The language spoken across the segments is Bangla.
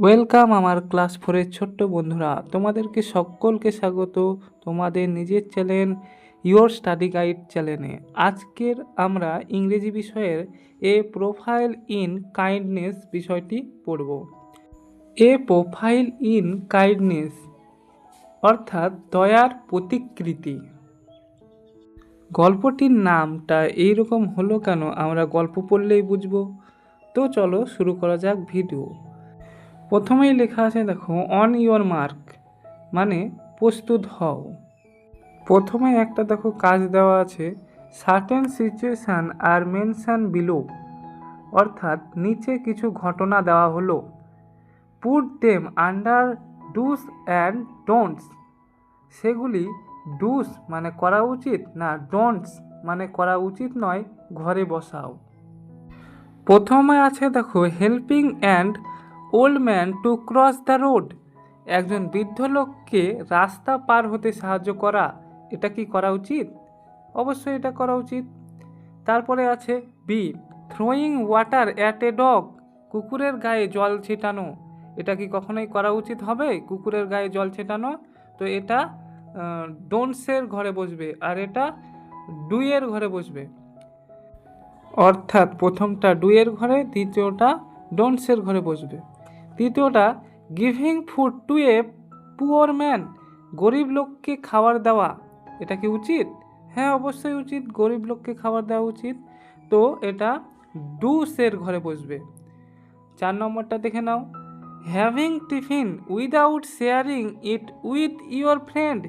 ওয়েলকাম আমার ক্লাস ফোরের ছোট্ট বন্ধুরা। তোমাদেরকে সকলকে স্বাগত তোমাদের নিজের চ্যানেল ইয়োর স্টাডি গাইড চ্যানেলে আজকের আমরা ইংরেজি বিষয়ের এ প্রোফাইল ইন কাইন্ডনেস বিষয়টি পড়ব। এ প্রোফাইল ইন কাইন্ডনেস অর্থাৎ দয়ার প্রতিকৃতি। গল্পটির নামটা এইরকম হলো কেন আমরা গল্প পড়লেই বুঝব। তো চলো শুরু করা যাক ভিডিও প্রথমেই লেখা আছে, দেখো অন ইওর মার্ক মানে প্রস্তুত হও। প্রথমে একটা, দেখো, কাজ দেওয়া আছে সার্টেন সিচুয়েশান আর মেনশান বিলো অর্থাৎ নিচে কিছু ঘটনা দেওয়া হলো। Put them under dos and don'ts সেগুলি ডুস মানে করা উচিত না ডোন্টস মানে করা উচিত নয়, ঘরে বসাও। প্রথমে আছে, দেখো helping and old man to cross the road. একজন বৃদ্ধ লোককে রাস্তা পার হতে সাহায্য করা, এটা কি করা উচিত? অবশ্যই এটা করা উচিত। তারপরে আছে B throwing water at a dog কুকুরের গায়ে জল ছিটানো। এটা কি কখনোই করা উচিত হবে? কুকুরের গায়ে জল ছেটানো? তো এটা ডোনসের ঘরে বসবে আর এটা ডুয়ের ঘরে বসবে। অর্থাৎ প্রথমটা ডুয়ের ঘরে, দ্বিতীয়টা ডোনসের ঘরে বসবে। তৃতীয়টা giving food to a poor man গরিব লোককে খাবার দেওয়া। এটা কি উচিত? হ্যাঁ অবশ্যই উচিত, গরিব লোককে খাবার দেওয়া উচিত। তো এটা ডুসের ঘরে বসবে। চার নম্বরটা দেখে নাও। Having tiffin without sharing it with your friend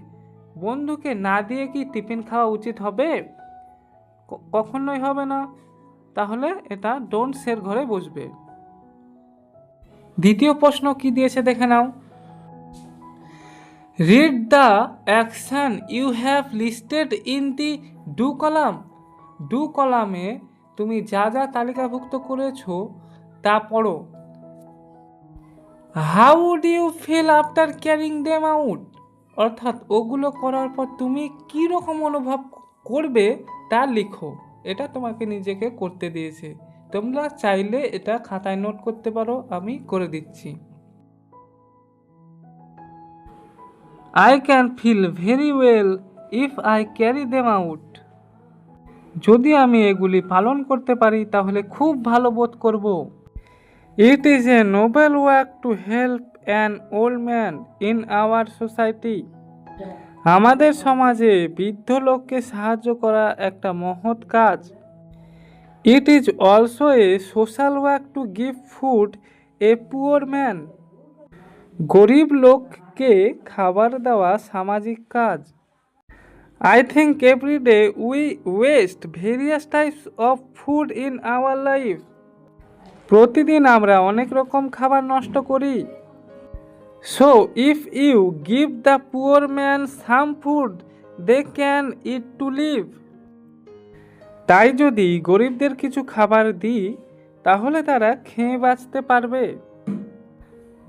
বন্ধুকে না দিয়ে কি টিফিন খাওয়া উচিত হবে? কখনোই হবে না। তাহলে এটা ডোন্টসের ঘরে বসবে। দ্বিতীয় প্রশ্ন কি দিয়েছে দেখে নাও। Read the action you have listed in the do column do কলামে তুমি যা যা তালিকাভুক্ত করেছ তা পড়ো। How you feel after carrying them out অর্থাৎ ওগুলো করার পর তুমি কী রকম অনুভব করবে তা লিখো। এটা তোমাকে নিজেকে করতে দিয়েছে। তোমরা চাইলে এটা খাতায় নোট করতে পারো, আমি করে দিচ্ছি। I can feel very well if I carry them out যদি আমি এগুলি পালন করতে পারি, তাহলে খুব ভালো বোধ করব। It is a noble work to help an old man in our society আমাদের সমাজে বৃদ্ধ লোককে সাহায্য করা একটা মহৎ কাজ। It is also a social work to give food a poor man গরিব লোককে খাবার দেওয়া সামাজিক কাজ। I think every day we waste various types of food in our life প্রতিদিন আমরা অনেক রকম খাবার নষ্ট করি। So if you give the poor man some food they can eat to live তাই যদি গরিবদের কিছু খাবার দিই, তাহলে তারা খেয়ে বাঁচতে পারবে।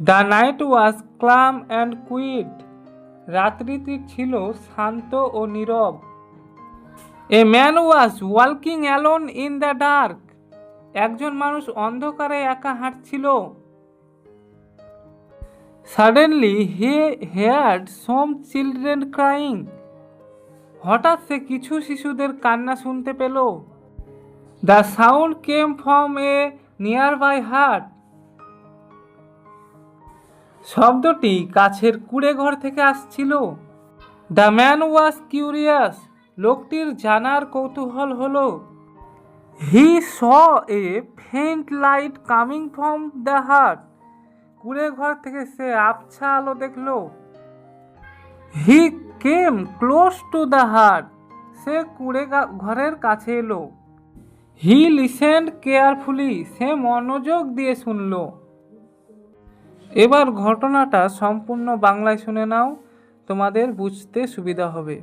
The night was calm and quiet. রাত্রিটি ছিল শান্ত ও নীরব। এ ম্যান ওয়াজ ওয়ালকিং অ্যালোন ইন দ্য ডার্ক। একজন মানুষ অন্ধকারে একা হাঁটছিল। Suddenly he heard some children crying. হঠাৎ সে কিছু শিশুদের কান্না শুনতে পেল। The sound came from a nearby hut. শব্দটি কাছের কুড়ে ঘর থেকে আসছিল। The man was curious. লোকটির জানার কৌতূহল হলো, he saw a faint light coming from the hut. কুড়ে ঘর থেকে সে আবছা আলো দেখল, he came? Close to the hut. সে কুড়ে ঘরের কাছে এলো। হি লিসেন্ড কেয়ারফুলি। সে মনোযোগ দিয়ে শুনল। এবার ঘটনাটা সম্পূর্ণ বাংলায় শুনে নাও। তোমাদের বুঝতে সুবিধা হবে।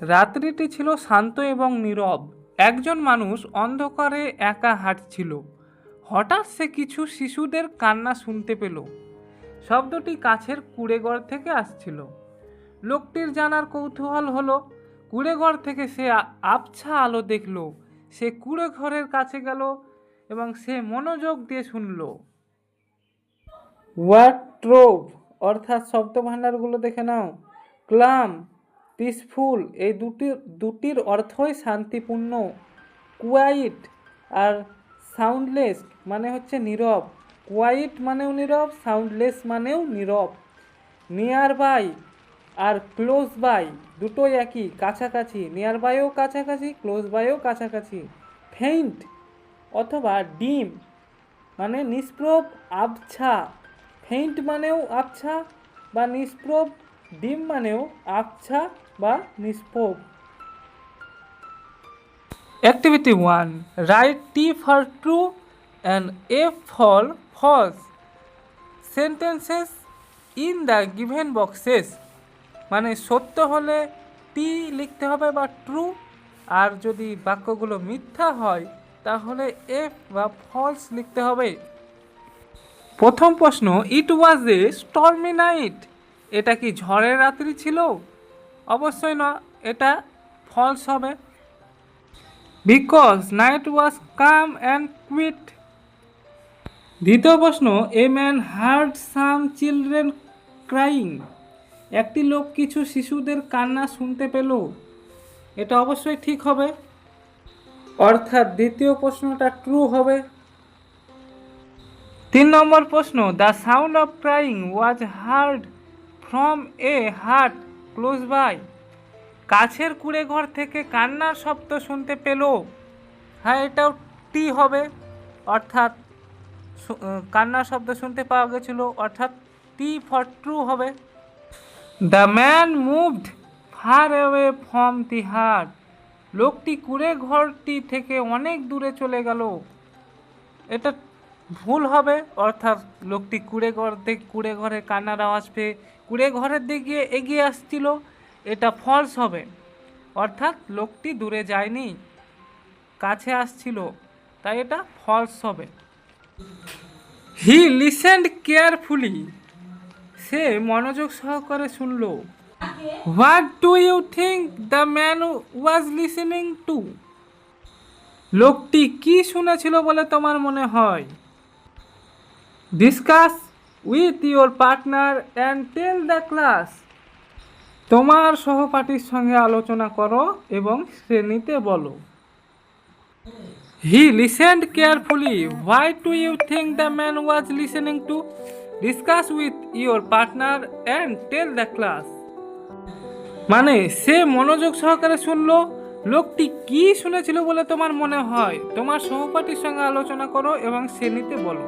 রাত্রিটি ছিল শান্ত এবং নীরব। একজন মানুষ অন্ধকারে একা হাঁটছিল। হঠাৎ সে কিছু শিশুদের কান্না শুনতে পেল। শব্দটি কাছের কুড়েঘর থেকে আসছিল। লোকটির জানার কৌতূহল হলো, কুড়েঘর থেকে সে আবছা আলো দেখল, সে কুড়ে ঘরের কাছে গেল এবং সে মনোযোগ দিয়ে শুনল। ওয়ার্ড্রোব অর্থাৎ শব্দ ভাণ্ডারগুলো দেখে নাও। ক্লাম, পিসফুল, এই দুটি, দুটির অর্থই শান্তিপূর্ণ। কুয়াইট আর সাউন্ডলেস মানে হচ্ছে নীরব। কোয়াইট মানেও নীরব, সাউন্ডলেস মানেও নীরব। নিয়ার বাই আর ক্লোজ বাই দুটোই একই, কাছাকাছি নিয়ার বাইও কাছাকাছি ক্লোজ বাইও কাছাকাছি। ফেইন্ট অথবা ডিম মানে নিষ্প্রভ আবছা। ফেইন্ট মানেও আবছা বা নিষ্প্রভ ডিম মানেও আবছা বা নিষ্প্রভ। Activity one write T for true and F for false sentences in the given boxes মানে সত্য হলে টি লিখতে হবে বা ট্রু, আর যদি বাক্যগুলো মিথ্যা হয়, তাহলে এফ বা ফলস লিখতে হবে। প্রথম প্রশ্ন, ইট ওয়াজ এ স্টর্মি নাইট। এটা কি ঝড়ের রাত্রি ছিল? অবশ্যই না, এটা ফলস হবে। Because night was calm and quiet. দ্বিতীয় প্রশ্ন, a man heard some children crying. একটি লোক কিছু শিশুদের কান্না শুনতে পেল। এটা অবশ্যই ঠিক হবে। অর্থাৎ দ্বিতীয় প্রশ্নটা ট্রু হবে। তিন নম্বর প্রশ্ন the sound of crying was heard from a hut close by কাছের কুড়ে ঘর থেকে কান্নার শব্দ শুনতে পেল। হ্যাঁ এটাও টি হবে। অর্থাৎ কান্নার শব্দ শুনতে পাওয়া গেছিল। অর্থাৎ টি ফর ট্রু হবে। The man moved far away from the hut লোকটি কুড়ে ঘরটি থেকে অনেক দূরে চলে গেল। এটা ভুল হবে, অর্থাৎ লোকটি কুড়ে ঘর থেকে কুড়ে ঘরে কান্নার আওয়াজ পেয়ে কুড়ে ঘরের দিকে এগিয়ে আসছিল। এটা ফলস হবে, অর্থাৎ লোকটি দূরে যায়নি, কাছে আসছিল। তাই এটা ফলস হবে। হি লিসেন্ড কেয়ারফুলি সে মনোযোগ সহকারে শুনল। What do you think the man was listening to লোকটি কি শুনেছিল বলে তোমার মনে হয়? Discuss with your partner and tell the class তোমার সহপাঠীর সঙ্গে আলোচনা করো এবং শ্রেণীতে বলো। He listened carefully why to you think the man was listening to discuss with your partner and tell the class মানে সে মনোযোগ সহকারে শুনলো, লোকটি কি শুনেছিল বলে তোমার মনে হয়? তোমার সহপাঠীর সঙ্গে আলোচনা করো এবং শ্রেণীতে বলো।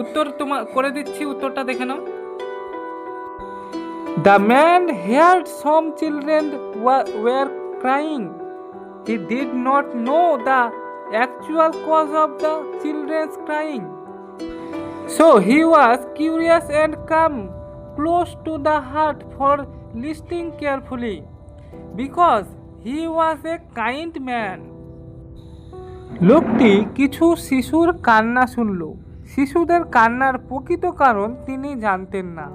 উত্তর তোমার করে দিচ্ছি, উত্তরটা দেখে নাও। The man heard some children were crying he did not know the actual cause of the children's crying So he was curious and come close to the heart for listening carefully, because he was a kind man. লোকটি কিছু শিশুর কান্না শুনল। শিশুদের কান্নার প্রকৃত কারণ তিনি জানতেন না।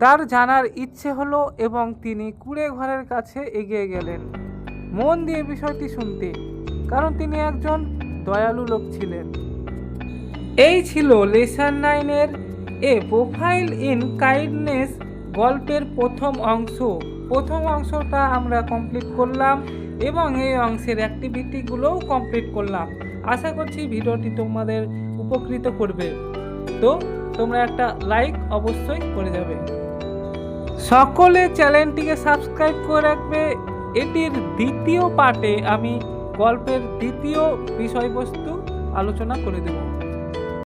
তার জানার ইচ্ছে হলো এবং তিনি কুড়ে ঘরের কাছে এগিয়ে গেলেন। মন দিয়ে বিষয়টি শুনতে, কারণ তিনি একজন দয়ালু লোক ছিলেন। এই ছিল লেসন নাইনের এ প্রোফাইল ইন কাইন্ডনেস গল্পের প্রথম অংশ। প্রথম অংশটা আমরা কমপ্লিট করলাম এবং এই অংশের অ্যাক্টিভিটিগুলোও কমপ্লিট করলাম। আশা করছি ভিডিওটি তোমাদের উপকৃত করবে। তো তোমরা একটা লাইক অবশ্যই করে যাবে। সকলে চ্যানেলটিকে সাবস্ক্রাইব করে রাখবে। এটির দ্বিতীয় পার্টে আমি গল্পের দ্বিতীয় বিষয়বস্তু আলোচনা করে দেবো।